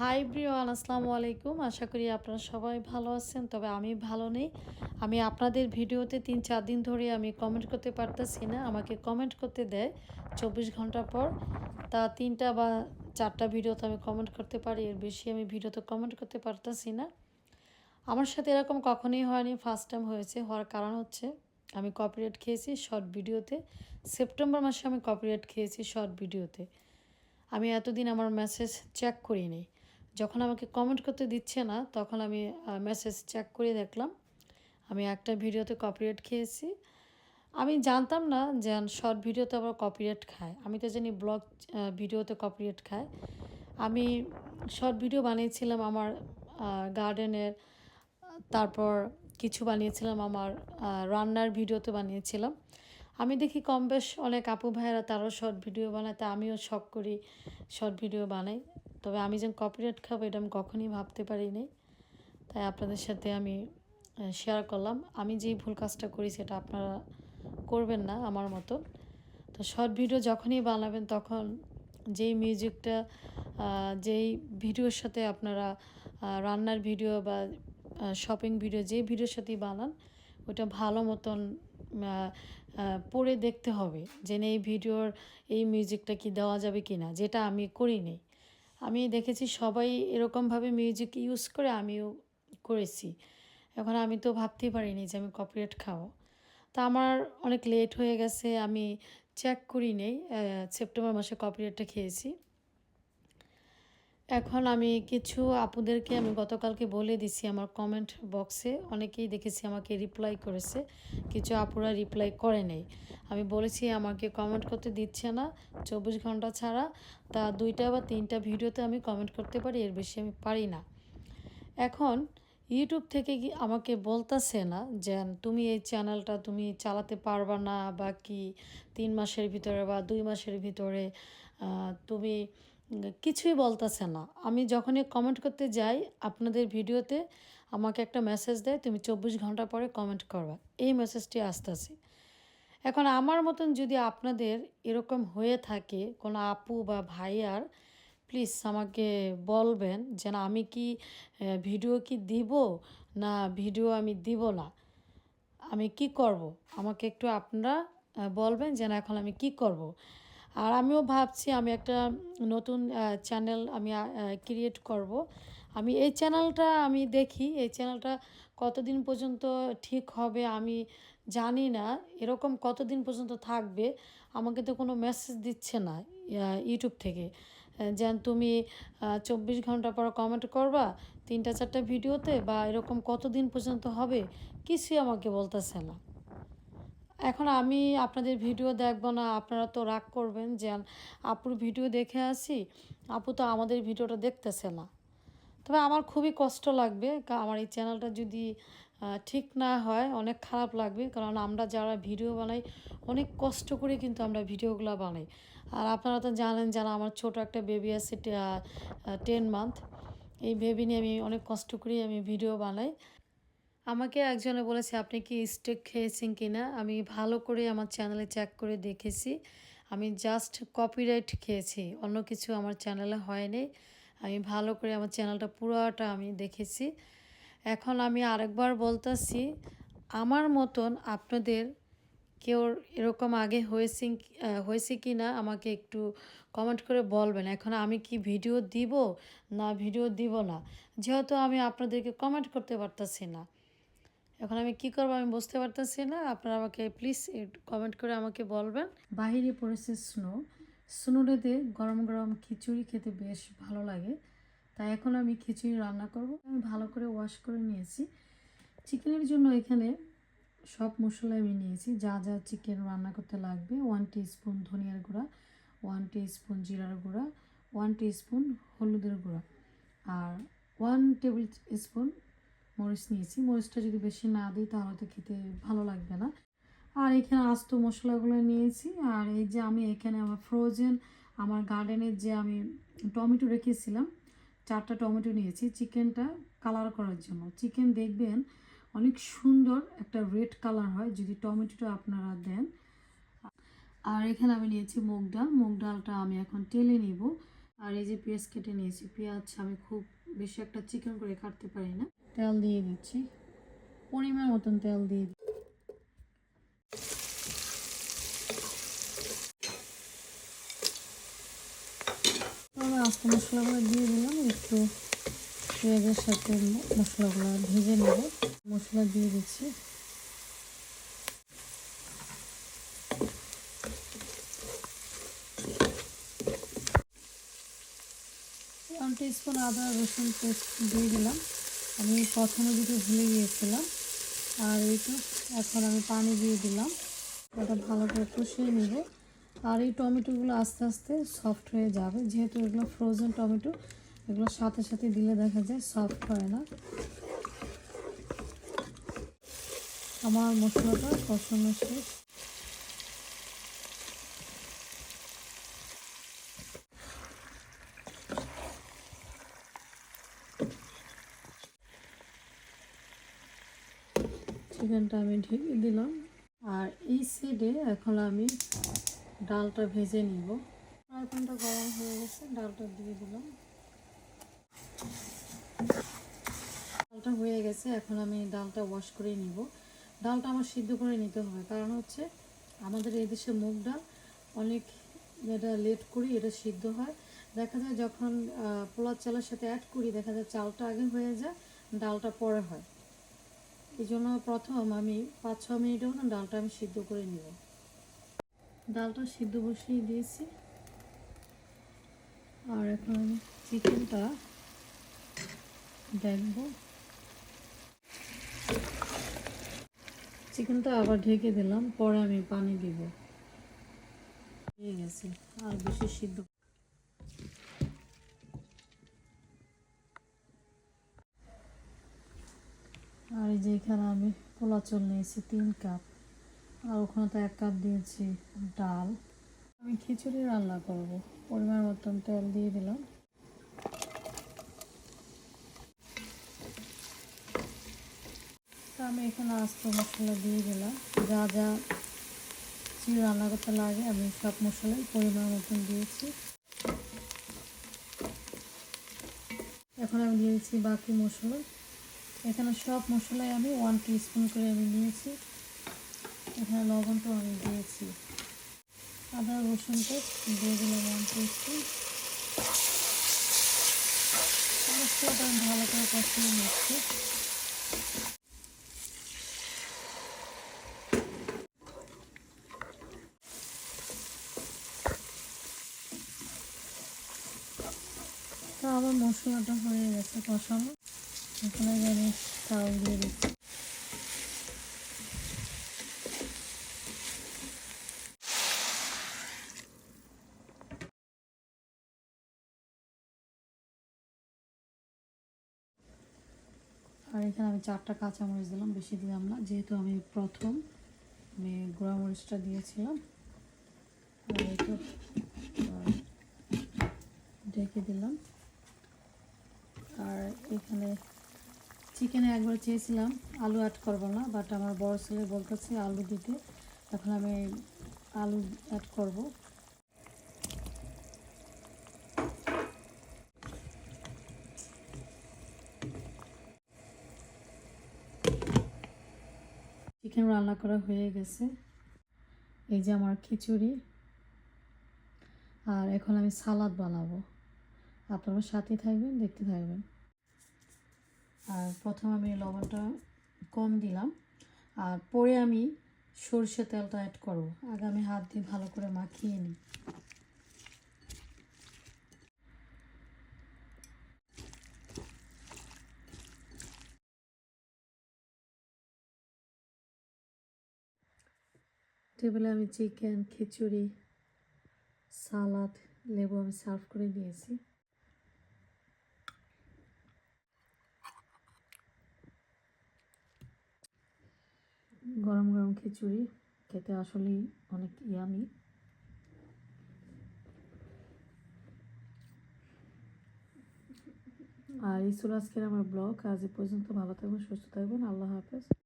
High ব্রিওয়ান আসসালামু আলাইকুম। আশা করি আপনারা সবাই ভালো আছেন, তবে আমি ভালো নেই। আমি আপনাদের ভিডিওতে তিন চার দিন ধরে আমি কমেন্ট করতে পারতেছি না। আমাকে কমেন্ট করতে দেয় চব্বিশ ঘণ্টা পর। তা তিনটা বা চারটা ভিডিওতে আমি কমেন্ট করতে পারি, এর বেশি আমি ভিডিওতে কমেন্ট করতে পারতেছি না। আমার সাথে এরকম কখনোই হয়নি ফার্স্ট টাইম হয়েছে। হওয়ার কারণ হচ্ছে, আমি কপিরাইট খেয়েছি শর্ট ভিডিওতে সেপ্টেম্বর মাসে আমি কপিরাইট খেয়েছি শর্ট ভিডিওতে আমি এতদিন আমার মেসেজ চেক করিনি। যখন আমাকে কমেন্ট করতে দিচ্ছে না, তখন আমি মেসেজ চেক করে দেখলাম। আমি একটা ভিডিওতে কপিরাইট খেয়েছি। আমি জানতাম না যে শর্ট ভিডিওতে আবার কপিরাইট খায় আমি তো জানি ব্লগ ভিডিওতে কপিরাইট খায় আমি শর্ট ভিডিও বানিয়েছিলাম আমার গার্ডেনের তারপর কিছু বানিয়েছিলাম আমার রান্নার ভিডিওতে বানিয়েছিলাম। আমি দেখি কম বেশ অনেক আপু ভাইয়েরা তারও শর্ট ভিডিও বানায়, তা আমিও শখ করি শর্ট ভিডিও বানাই। তবে আমি যেন কপিরাইট খাব এটা আমি কখনই ভাবতে পারিনি। তাই আপনাদের সাথে আমি শেয়ার করলাম। আমি যেই ভুল কাজটা করি সেটা আপনারা করবেন না আমার মতো। তো শর্ট ভিডিও যখনই বানাবেন তখন যেই মিউজিকটা যেই ভিডিওর সাথে আপনারা রান্নার ভিডিও বা শপিং ভিডিও যে ভিডিওর সাথেই বানান ওটা ভালো মতন পড়ে দেখতে হবে যে এই ভিডিওর এই মিউজিকটা কি দেওয়া যাবে কি না যেটা আমি করিনি। আমি দেখেছি সবাই এরকমভাবে মিউজিক ইউজ করে আমিও করেছি। এখন আমি তো ভাবতেই পারিনি যে আমি কপিরাইট খাব। তা আমার অনেক লেট হয়ে গেছে, আমি চেক করি নেই সেপ্টেম্বর মাসে কপিরাইটটা খেয়েছি। এখন আমি কিছু আপুদেরকে আমি গতকালকে বলে দিছি আমার কমেন্ট বক্সে অনেকেই দেখেছি আমাকে রিপ্লাই করেছে, কিছু আপুরা রিপ্লাই করে নেই। আমি বলেছি আমাকে কমেন্ট করতে দিচ্ছে না, চব্বিশ ঘণ্টা ছাড়া। তা দুইটা বা তিনটা ভিডিওতে আমি কমেন্ট করতে পারি, এর বেশি আমি পারি না। এখন ইউটিউব থেকে কি আমাকে বলতেছে না যে, তুমি এই চ্যানেলটা তুমি চালাতে পারবা না বা কি? তিন মাসের ভিতরে বা দুই মাসের ভিতরে তুমি কিছুই বলতেছে না। আমি যখনই কমেন্ট করতে যাই, আপনাদের ভিডিওতে আমাকে একটা মেসেজ দেয়, তুমি চব্বিশ ঘণ্টা পরে কমেন্ট করবা। এই মেসেজটি আসতেছে। এখন আমার মতন যদি আপনাদের এরকম হয়ে থাকে, কোনো আপু বা ভাইয়ার প্লিজ আমাকে বলবেন যে না আমি কি ভিডিও কি দিব না ভিডিও আমি দিব না। আমি কি করব? আমাকে একটু আপনারা বলবেন যে না এখন আমি কি করব। আর আমিও ভাবছি আমি একটা নতুন চ্যানেল আমি ক্রিয়েট করব। আমি এই চ্যানেলটা আমি দেখি, এই চ্যানেলটা কতদিন পর্যন্ত ঠিক হবে আমি জানি না। এরকম কতদিন পর্যন্ত থাকবে আমাকে তো কোনো মেসেজ দিচ্ছে না ইউটিউব থেকে। যেন তুমি চব্বিশ ঘণ্টা পর কমেন্ট করবা, তিনটা চারটা ভিডিওতে বা এরকম কতদিন পর্যন্ত হবে, কিছুই আমাকে বলতেছে না। এখন আমি আপনাদের ভিডিও দেখব না, আপনারা তো রাগ করবেন যে আপুর ভিডিও দেখে আসি, আপু তো আমাদের ভিডিওটা দেখতেছে না। তবে আমার খুবই কষ্ট লাগবে আমার এই চ্যানেলটা যদি ঠিক না হয়, অনেক খারাপ লাগবে, কারণ আমরা যারা ভিডিও বানাই, অনেক কষ্ট করে কিন্তু আমরা ভিডিওগুলো বানাই। আর আপনারা তো জানেন, যারা আমার ছোট একটা বেবি আছে টেন মান্থ এই বেবি নিয়ে আমি অনেক কষ্ট করে আমি ভিডিও বানাই। আমাকে একজনে বলেছে, আপনি কি স্টেক খেয়েছেন কি না? আমি ভালো করে আমার চ্যানেলে চেক করে দেখেছি। আমি জাস্ট কপিরাইট খেয়েছি, অন্য কিছু আমার চ্যানেলে হয়নি আমি ভালো করে আমার চ্যানেলটা পুরোটা আমি দেখেছি। এখন আমি আরেকবার বলতেছি, আমার মতন আপনাদের কেউ এরকম আগে হয়েছে হয়েছে কি না, আমাকে একটু কমেন্ট করে বলবেন। এখন আমি কি ভিডিও দিব না ভিডিও দিব না? যেহেতু আমি আপনাদেরকে কমেন্ট করতে পারতাছি না। এখন আমি কি করব আমি বুঝতে পারতেছি না। আপনারা আমাকে প্লিজ কমেন্ট করে আমাকে বলবেন। বাহিরে পড়েছে স্নো। স্নোডেতে গরম গরম খিচুড়ি খেতে বেশ ভালো লাগে। তাই এখন আমি খিচুড়ি রান্না করব। আমি ভালো করে ওয়াশ করে নিয়েছি। চিকেনের জন্য এখানে সব মশলা আমি নিয়েছি। যা যা চিকেন রান্না করতে লাগবে। ওয়ান স্পুন ধনিয়ার গুঁড়া ওয়ান স্পুন জিরার গুঁড়া ওয়ান স্পুন হলুদের গুঁড়া, আর ওয়ান টেবিল স্পুন মরিচ নিয়েছি। মরিচটা যদি বেশি না দিই তাহলে তো খেতে ভালো লাগবে না। আর এখানে আস্ত মশলাগুলো নিয়েছি। আর এই যে আমি এখানে আমার ফ্রোজেন আমার গার্ডেনের যে আমি টমেটো রেখেছিলাম, চারটা টমেটো নিয়েছি। চিকেনটা কালার করার জন্য। চিকেন দেখবেন অনেক সুন্দর একটা রেড কালার হয় যদি টমেটোটা আপনারা দেন। আর এখানে আমি নিয়েছি মুগ ডাল। মুগ ডালটা আমি এখন টেলে নিব। আর এই যে পেঁয়াজ কেটে নিয়েছি, পেঁয়াজ আমি খুব বেশি একটা চিকেন করে কাটতে পারি না। তেল দিয়ে দিচ্ছি। পরিমাণ মতন তেল দিয়ে তবে আস্ত মশলাগুলো দিয়ে দিলাম, একটু পেঁয়াজের সাথে মশলাগুলো ভেজে নেব। মশলা দিয়ে দিচ্ছি। ওয়ান স্পুন আদা রসুন পেস্ট দিয়ে দিলাম। আমি প্রথমে দিকে ভুলে গিয়েছিলাম। আর এই তো এখন আমি পানি দিয়ে দিলাম। ওটা ভালো করে কষিয়ে নিব। আর এই টমেটোগুলো আস্তে আস্তে সফট হয়ে যাবে। যেহেতু এগুলো ফ্রোজেন টমেটো, এগুলো সাথে সাথে দিলে দেখা যায় সফট হয় না। আমার মশলাটা কষানো শেষ। চিকেনটা আমি ঢেকে দিলাম। আর এই সাইডে এখন আমি ডালটা ভেজে নিব। ফ্রাইপ্যানটা গরম হয়ে গেছে, ডালটা দিয়ে দিলাম। ডালটা হয়ে গেছে, এখন আমি ডালটা ওয়াশ করে নিব। ডালটা আমার সিদ্ধ করে নিতে হবে, কারণ হচ্ছে আমাদের এই দেশে মুগ ডাল অনেক যেটা লেট করি, এটা সিদ্ধ হয়। দেখা যায় যখন পোলার চালের সাথে অ্যাড করি, দেখা যায় চালটা আগে হয়ে যায়, ডালটা পরে হয়। এই জন্য প্রথম আমি পাঁচ ছ মিনিটের মতো ডালটা আমি সিদ্ধ করে নিব। ডালটা সিদ্ধ বসিয়ে দিয়েছি। আর এখন আমি চিকেনটা দেখব। চিকেনটা আবার ঢেকে দিলাম, পরে আমি পানি দিব। হয়ে গেছে, আর বেশি সিদ্ধ আর এই যে এখানে আমি পোলা চল নিয়েছি তিন কাপ, আর ওখানে তো এক কাপ দিয়েছি ডাল। আমি খিচুড়ি রান্না করব, পরিমাণ মতন তেল দিয়ে দিলাম। আমি এখানে আস্ত মশলা দিয়ে দিলাম। যা যা চিড় রান্না করতে লাগে, আমি সব মশলাই পরিমাণ মতন দিয়েছি। এখন আমি দিয়েছি বাকি মশলা। এখানে সব মশলাই আমি ওয়ান স্পুন করে আমি নিয়েছি। এখানে লবণটাও আমি দিয়েছি। আদা, রসুন পেস্ট, দিয়ে দিলাম ওয়ান স্পুন মশলাটা আমি ভালো করে কষিয়ে নিচ্ছি। তো আমার মশলাটা হয়ে গেছে কষানো। এখানে আমি চাউল দিয়ে আর এখানে আমি চারটা কাঁচামরিচ দিলাম, বেশি দিলাম না, যেহেতু আমি প্রথম, আমি গুঁড়া মরিচটা দিয়েছিলাম। আর ঢেকে দিলাম। আর এখানে চিকেনে একবার চেয়েছিলাম, আলু অ্যাড করব না বাট আমার বড় ছেলে বলতেছে আলু দিতে। এখন আমি আলু অ্যাড করব। চিকেন রান্না করা হয়ে গেছে। এই যে আমার খিচুড়ি। আর এখন আমি সালাদ বানাবো। আপনারা সাথে থাকবেন, দেখতে থাকবেন। আর প্রথম আমি লবণটা কম দিলাম আর পরে আমি সরষে তেলটা অ্যাড করব। আগে আমি হাত দিয়ে ভালো করে মাখিয়ে নিই। টেবিলে আমি চিকেন, খিচুড়ি, সালাদ, লেবু আমি সার্ভ করে দিয়েছি গরম গরম খিচুড়ি খেতে আসলেই অনেক ইয়ামি। আর এই আজকের আমার ব্লগ। আজ এ পর্যন্ত ভালো থাকবেন, সুস্থ থাকবেন। আল্লাহ হাফেজ।